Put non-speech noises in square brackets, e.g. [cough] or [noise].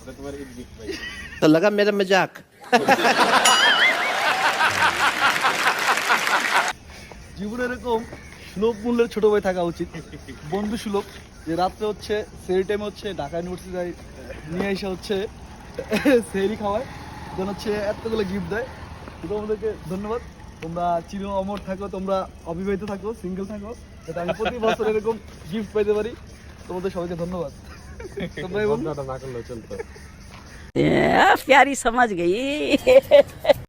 এটা তোমার ঈদ গিফট পাই तो लगा मेरा मजाक জীবনে এরকম সুলভ মূল্যের ছোট ভাই থাকা উচিত বন্ধু সুলভ যে রাত্রে হচ্ছে সেই টাইমে হচ্ছে ঢাকা ইউনিভার্সিটি নিয়ে এসে হচ্ছে সেরি খাওয়ায় দেন হচ্ছে এতগুলো গিফট দেয় তো তোমাদেরকে ধন্যবাদ তোমরা চির অমর থাকো তোমরা অবিবাহিত থাকো সিঙ্গেল থাকো যাতে আমি প্রতি বছর এরকম গিফট পাইতে পারি তোমাদের সবাইকে ধন্যবাদ [laughs] तो [laughs] प्यारी समझ गई। [laughs]